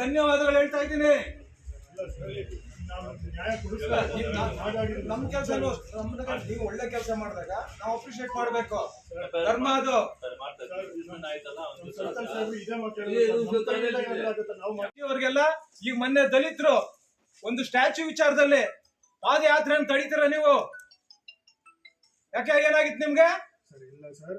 ಧನ್ಯವಾದಗಳು ಹೇಳ್ತಾ ಇದ್ದೀನಿ. ನಮ್ ಕೆಲಸ ನೀವು ಒಳ್ಳೆ ಕೆಲಸ ಮಾಡಿದಾಗ ನಾವು ಅಪ್ರಿಶಿಯೇಟ್ ಮಾಡ್ಬೇಕು. ಧರ್ಮ ಅದು. ಅವ್ರಿಗೆಲ್ಲ ಈಗ ಮೊನ್ನೆ ದಲಿತರು ಒಂದು ಸ್ಟ್ಯಾಚ್ಯೂ ವಿಚಾರದಲ್ಲಿ ಪಾದಯಾತ್ರೆಯನ್ನು ತಡೀತೀರ ನೀವು? ಯಾಕೆ ಏನಾಗಿತ್ತು ನಿಮ್ಗೆ? ಸರ್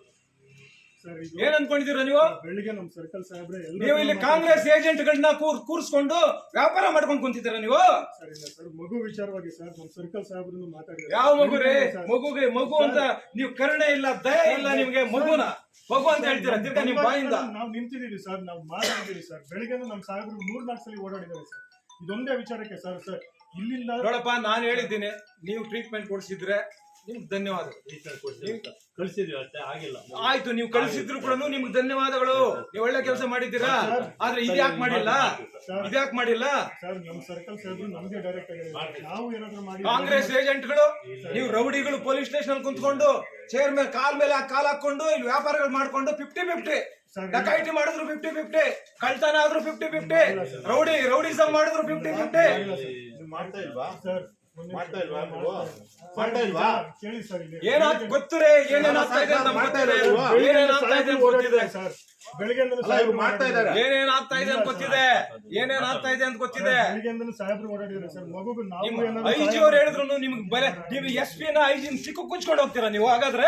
ಏನ್ ಅನ್ಕೊಂಡಿದ್ದೀರಾ ನೀವು? ಬೆಳಿಗ್ಗೆ ನಮ್ಮ ಸರ್ಕಲ್ ಸಾಹೇಬ್ರೆ ನೀವು ಇಲ್ಲಿ ಕಾಂಗ್ರೆಸ್ ಏಜೆಂಟ್ ಗಳನ್ನ ಕೂರ್ಸ್ಕೊಂಡು ವ್ಯಾಪಾರ ಮಾಡ್ಕೊಂಡು ಕುಂತಿದ್ದೀರಾ ನೀವು? ಸರ್ ಇಲ್ಲ ಸರ್ ಮಗು ವಿಚಾರವಾಗಿ ಸರ್ ನಮ್ಮ ಸರ್ಕಲ್ ಸಾಹೇಬ್ರು ಮಾತಾಡಿದ್ದಾರೆ. ಯಾವ ಮಗು ರೀ? ಮಗುಗೆ ಮಗು ಅಂತ ನೀವು ಕರುಣೆ ಇಲ್ಲ ದಯ ಇಲ್ಲ ನಿಮ್ಗೆ ಮಗುನ? ಮಗು ಅಂತ ಹೇಳ್ತೀರಾ? ತಿರ್ಗಾ ನಿಮ್ ಬಾಯಿಂದ. ನಾವು ನಿಂತಿದೀವಿ ಸರ್ ನಾವು ಮಾತಾಡಿದೀವಿ ಸರ್ ಬೆಳಿಗ್ಗೆ ನಮ್ಮ ಸಾಹೇಬ್ರು ಮೂರ್ ನಾಲ್ಕು ಸಲ ಓಡಾಡಿದ್ದಾರೆ ಸರ್ ಇದೊಂದೇ ವಿಚಾರಕ್ಕೆ ಸರ್ ಸರ್ ಇಲ್ಲಿಂದ ನೋಡಪ್ಪ ನಾನು ಹೇಳಿದ್ದೀನಿ ನೀವು ಟ್ರೀಟ್ಮೆಂಟ್ ಕೊಡಿಸಿದ್ರೆ ನಿಮ್ಗೆ ಧನ್ಯವಾದ. ಕಳಿಸಿದ್ವಿ ಅಷ್ಟೇ ಆಗಿಲ್ಲ. ಆಯ್ತು ನೀವು ಕಳಿಸಿದ್ರು ಕೂಡ ನಿಮ್ಗೆ ಧನ್ಯವಾದಗಳು. ನೀವು ಒಳ್ಳೆ ಕೆಲಸ ಮಾಡಿದ್ದೀರಾ? ಆದ್ರೆ ಇದ್ಯಾಕ್ ಮಾಡಿಲ್ಲ? ಇದ್ಯಾಕ್ ಮಾಡಿಲ್ಲ? ಸರ್ ನಮ್ಮ ಸರ್ಕಲ್ ಸಾಹೇಬ್ರು ನಮ್ಗೆ ಡೈರೆಕ್ಟ್ ಆಗಿ ನಾವು ಏನಾದ್ರು ಮಾಡಿ ಕಾಂಗ್ರೆಸ್ ಏಜೆಂಟ್ಗಳು ನೀವು ರೌಡಿಗಳು ಪೊಲೀಸ್ ಸ್ಟೇಷನ್ ಕುಂತ್ಕೊಂಡು ಚೇರ್ ಮೇಲೆ ಕಾಲ್ ಮೇಲೆ ಕಾಲ್ ಹಾಕೊಂಡು ಇಲ್ಲಿ ವ್ಯಾಪಾರಗಳು ಮಾಡ್ಕೊಂಡು ಫಿಫ್ಟಿ ಫಿಫ್ಟಿ ಡಕಾಯಿಟಿ ಮಾಡಿದ್ರು ಫಿಫ್ಟಿ ಫಿಫ್ಟಿ ಕಳ್ತನ ಆದ್ರೂ ಫಿಫ್ಟಿ ಫಿಫ್ಟಿ ರೌಡಿ ರೌಡಿಸಮ್ ಮಾಡಿದ್ರು ಫಿಫ್ಟಿ ಫಿಫ್ಟಿ ನೀವು ಮಾಡ್ತಾ ಇಲ್ವಾ? ಸರ್. ಮಾಡ್ತಾ ಇಲ್ವಾ ನೀವು? ಮಾಡ್ತಾ ಇಲ್ವಾ? ಕೇಳಿ ಸರ್ ಇಲ್ಲಿ. ಏನಾಗ್ ಗೊತ್ತುರೇ ಏನೇನ್ ಆಗ್ತಾ ಇದೆ ಅಂತ ನಮ್ಗೆ ಗೊತ್ತಿದೆ. ಏನೇನಾಗ್ತಾ ಇದೆ ಅಂತ ಗೊತ್ತಿದೆ. ಸರ್ ಬೆಳಿಗ್ಗೆ ಅಲ್ಲ ಇವ್ರು ಮಾಡ್ತಾ ಇದ್ದಾರೆ. ಏನೇನಾಗ್ತಾ ಇದೆ ಅಂತ ಗೊತ್ತಿದೆ. ಏನೇನಾಗ್ತಾ ಇದೆ ಅಂತ ಗೊತ್ತಿದೆ. ಬೆಳಿಗ್ಗೆ ಸಾಹೇಬ್ರು ಓಡಾಡಿದ್ದಾರೆ ಸರ್. ಮಗುಗೂ ನಾವು ನಿಮ್ ಏನಾದ್ರು ಐ ಜಿ ಅವ್ರು ಹೇಳಿದ್ರು ನಿಮ್ಗೆ ಬಲೆ ನೀವು ಎಸ್ ಪಿ ನ ಐ ಜಿ ಸಿಕ್ಕು ಕುಚ್ಕೊಂಡು ಹೋಗ್ತೀರಾ ನೀವು? ಹಾಗಾದ್ರೆ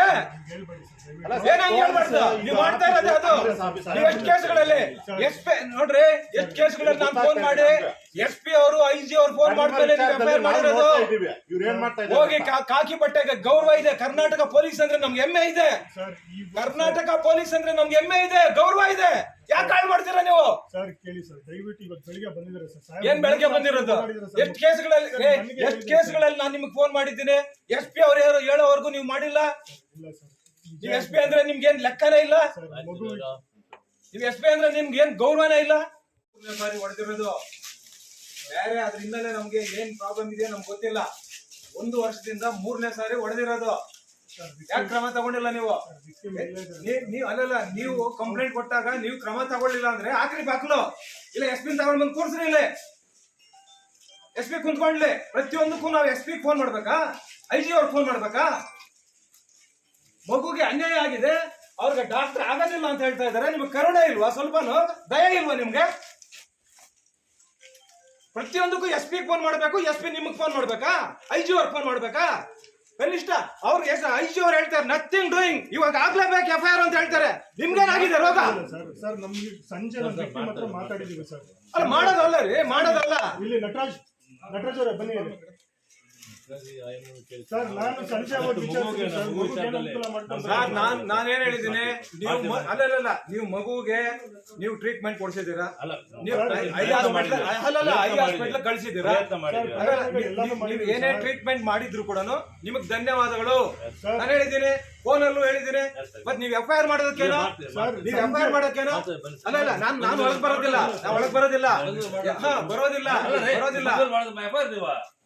ಹೇಳ್ಬೇಡಿ ಸರ್ ದಯವಿಟ್ಟು. ಅಲ್ಲ ಏನಾಗಿ ಹೇಳ್ಬಾರ್ದು? ನೀವು ಮಾಡ್ತಾ ಇರೋದೇ ಅದು. ನೀವು ಎಷ್ಟು ಕೇಸ್ಗಳಲ್ಲಿ ಎಸ್ ಪಿ ನೋಡ್ರಿ ಎಷ್ಟು ಕೇಸ್ಗಳಲ್ಲಿ ನಾನು ಫೋನ್ ಮಾಡಿ ಎಸ್ ಪಿ ಅವರು ಐ ಜಿ ಅವ್ರು ಫೋನ್ ಮಾಡ್ತಾರೆ ನೀವು ಎಫ್ ಐ ಆರ್ ಮಾಡಿರೋದು. ಇವ್ರು ಏನ್ ಮಾಡ್ತಾ ಹೋಗಿ ಇದ್ದಾರೆ ಕಾ- ಕಾಕಿ ಬಟ್ಟೆಗೆ ಗೌರವ ಇದೆ. ಕರ್ನಾಟಕ ಪೊಲೀಸ್ ಅಂದ್ರೆ ನಮ್ಗೆ ಹೆಮ್ಮೆ ಇದೆ. ಸರ್ ಈ ಕರ್ನಾಟಕ ಪೊಲೀಸ್ ಅಂದ್ರೆ ನಮ್ಗೆ ಹೆಮ್ಮೆ ಇದೆ. ಗೌರವ ಇದೆ. ಯಾಕೆ ಹಾಳು ಮಾಡ್ತೀರಾ ನೀವು? ಸರ್ ಕೇಳಿ ಸರ್. ದಯವಿಟ್ಟು ಇವತ್ತು ಬೆಳಿಗ್ಗೆ ಬಂದಿದ್ದಾರೆ ಸರ್? ಏನ್ ಬೆಳಗ್ಗೆ ಬಂದಿರೋದು? ಎಷ್ಟು ಕೇಸ್ಗಳಲ್ಲಿ ಸರ್, ಏ, ನನಗೆ ಎಷ್ಟು ಹೇಳಿದ್ರು ಕೇಸ್ಗಳಲ್ಲಿ ನಾನು ನಿಮ್ಗೆ ಫೋನ್ ಮಾಡಿದ್ದೀನಿ. ಎಸ್ ಪಿ ಅವ್ರು ಯಾರು ಹೇಳೋವರೆಗೂ ನೀವು ಮಾಡಿಲ್ಲ? ಇಲ್ಲ ಸರ್. ನೀವು ಎಸ್ ಪಿ ಅಂದ್ರೆ ನಿಮ್ಗೆ ಏನ್ ಲೆಕ್ಕನೇ ಇಲ್ಲ? ಸರ್ ಮಗು ನೀವು ಎಸ್ ಪಿ ಅಂದ್ರೆ ನಿಮ್ಗೆ ಏನ್ ಗೌರವನೇ ಇಲ್ಲ? ಮೂರನೇ ಬಾರಿ ಹೊಡೆದಿರೋದು. ಬೇರೆ ಅದ್ರ ಹಿನ್ನೆಲೆ ನಮ್ಗೆ ಏನ್ ಪ್ರಾಬ್ಲಮ್ ಇದೆ ನಮ್ಗೆ ಗೊತ್ತಿಲ್ಲ. ಒಂದು ವರ್ಷದಿಂದ ಮೂರನೇ ಸಾರಿ ಹೊಡೆದಿರೋದು ಯಾಕೆ ಕ್ರಮ ತಗೊಂಡಿಲ್ಲ ನೀವು? ಇದ್ದಾರೆ. ನೀವು ಅಲ್ಲಲ್ಲ, ನೀವು ಕಂಪ್ಲೇಂಟ್ ಕೊಟ್ಟಾಗ ನೀವು ಕ್ರಮ ತಗೊಳ್ಳಿಲ್ಲ ಅಂದ್ರೆ ಆಕ್ರಿ ಬಾಕ್ಲು. ಇಲ್ಲ ಎಸ್ ಪಿ ತಗೊಂಡ್ ಬಂದು ಕೂರ್ಸ್ರಿ ಇಲ್ಲೇ. ಎಸ್ ಪಿ ಕುಂತ್ಕೊಂಡ್ಲಿ. ಪ್ರತಿಯೊಂದಕ್ಕೂ ನಾವು ಎಸ್ ಪಿ ಫೋನ್ ಮಾಡ್ಬೇಕಾ? ಐ ಜಿ ಅವ್ರಿಗೆ ಫೋನ್ ಮಾಡ್ಬೇಕಾ? ಮಗುಗೆ ಅನ್ಯಾಯ ಆಗಿದೆ. ಅವ್ರಿಗೆ ಡಾಕ್ಟರ್ ಆಗೋದಿಲ್ಲ ಅಂತ ಹೇಳ್ತಾ ಇದಾರೆ. ನಿಮ್ಗೆ ಕರುಣೆ ಇಲ್ವಾ? ಸ್ವಲ್ಪನು? ದಯ ಇಲ್ವಾ ನಿಮ್ಗೆ? ಪ್ರತಿಯೊಂದಕ್ಕೂ ಎಸ್ ಪಿ ಫೋನ್ ಮಾಡಬೇಕು ಎಸ್ ಪಿ ನಿಮಗೆ ಫೋನ್ ಮಾಡ್ಬೇಕಾ? ಐ ಜಿ ಅವ್ರಿಗೆ ಫೋನ್ ಮಾಡ್ಬೇಕಾ? ಕನಿಷ್ಠ ಅವ್ರಿಗೆ ಎಸ್ ಐ ಜಿ ಅವ್ರು ಹೇಳ್ತಾರೆ ನಥಿಂಗ್ ಡೂಯಿಂಗ್ ಇವಾಗ ಆಗ್ಲೇಬೇಕು ಎಫ್ ಐ ಆರ್ ಅಂತ ಹೇಳ್ತಾರೆ. ನಿಮ್ಗೇನಾಗಿದೆ ರೋಗ? ಸರ್ ಸರ್ ನಮ್ಗೆ ಸಂಜೆ ಮಾತಾಡಿದೀವಿ ಸರ್. ಅಲ್ಲ ಮಾಡೋದಲ್ಲ ರೀ ಮಾಡೋದಲ್ಲ. ಇಲ್ಲಿ ನಟರಾಜ್ ನಟರಾಜ್ ಅವರೇ ಬನ್ನಿ. ಸರ್ ನಾನು ಸಂಜೆ ಸರ್ ಮಗುಗೆ ಏನು ಅನುಕೂಲ ಸರ್ ನಾನ್ ನಾನೇನ್ ಹೇಳಿದ್ದೀನಿ ನೀವು ಮ- ಅಲ್ಲಲ್ಲ ನೀವು ಮಗುಗೆ ನೀವು ಟ್ರೀಟ್ಮೆಂಟ್ ಕೊಡ್ಸಿದ್ದೀರಾ? ಅಲ್ಲ ನೀವು ಐ ಹಾಸ್ಪಿಟ್ಲ್ ಅಲ್ಲಲ್ಲ ಐ ಹಾಸ್ಪಿಟ್ಲ್ ಕಳ್ಸಿದ್ದೀರಾ? ಪ್ರಯತ್ನ ಮಾಡಿದ್ದೀವಿ ಅಲ್ಲ, ನೀವು- ನೀವು- ನೀವು ಏನೇ ಟ್ರೀಟ್ಮೆಂಟ್ ಮಾಡಿದ್ರು ಕೂಡ ನಿಮಗ್ ಧನ್ಯವಾದಗಳು. ನಾನು ಹೇಳಿದ್ದೀನಿ ಫೋನ್ ಅಲ್ಲೂ ಹೇಳಿದ್ದೀನಿ ಮತ್ ನೀವು ಎಫ್ ಐ ಆರ್ ಮಾಡೋದಕ್ಕೇನೋ? ಸರ್ ನೀವು ಎಫ್ ಐ ಆರ್ ಮಾಡೋಕ್ಕೇನೋ ಅಲ್ಲ ಇಲ್ಲ ನಾನ್ ನಾನು ಒಳಗ್ ಬರೋದಿಲ್ಲ. ನಾನು ಒಳಗ್ ಬರೋದಿಲ್ಲ. ಹಾ, ಬರೋದಿಲ್ಲ. ಬರೋದಿಲ್ಲ.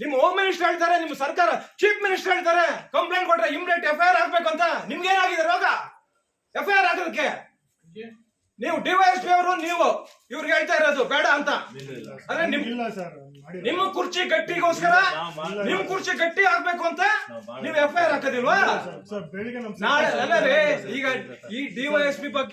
ನಿಮ್ಮ ಹೋಮ್ ಮಿನಿಸ್ಟರ್ ಹೇಳ್ತಾರೆ ನಿಮ್ಮ ಸರ್ಕಾರ ಚೀಫ್ ಮಿನಿಸ್ಟರ್ ಹೇಳ್ತಾರೆ ಕಂಪ್ಲೇಂಟ್ ಕೊಟ್ರೆ ಇಮ್ಡಿಯೇಟ್ ಎಫ್ ಐ ಆರ್ ಹಾಕ್ಬೇಕು ಅಂತ ನಿಮ್ಗೆ ಏನಾಗಿದೆ ರೋಗ? ಎಫ್ ಐ ಆರ್ ಹಾಕೋದಕ್ಕೆ? ನೀವು ಡಿವೈಎಸ್ಪಿ ಅವರು ನೀವು ಇವ್ರಿಗೆ ಹೇಳ್ತಾ ಇರೋದು ಬೇಡ ಅಂತ. ಅಂದ್ರೆ ನಿಮ್ ಇಲ್ಲ ಸರ್ ನಿಮ್ಮ ಕುರ್ಚಿ ಗಟ್ಟಿಗೋಸ್ಕರ ನಿಮ್ ಕುರ್ಚಿ ಗಟ್ಟಿ ಆಗ್ಬೇಕು ಅಂತ ನೀವು ಎಫ್ ಐ ಆರ್ ಹಾಕೋದಿಲ್ವಾ? ಸರ್ ಬೆಳಿಗ್ಗೆ ನಮ್ಮ ನಾಳೆ ಅಲ್ಲ ರೀ ಈಗ ಈ ಡಿವೈಎಸ್ಪಿ ಬಗ್ಗೆ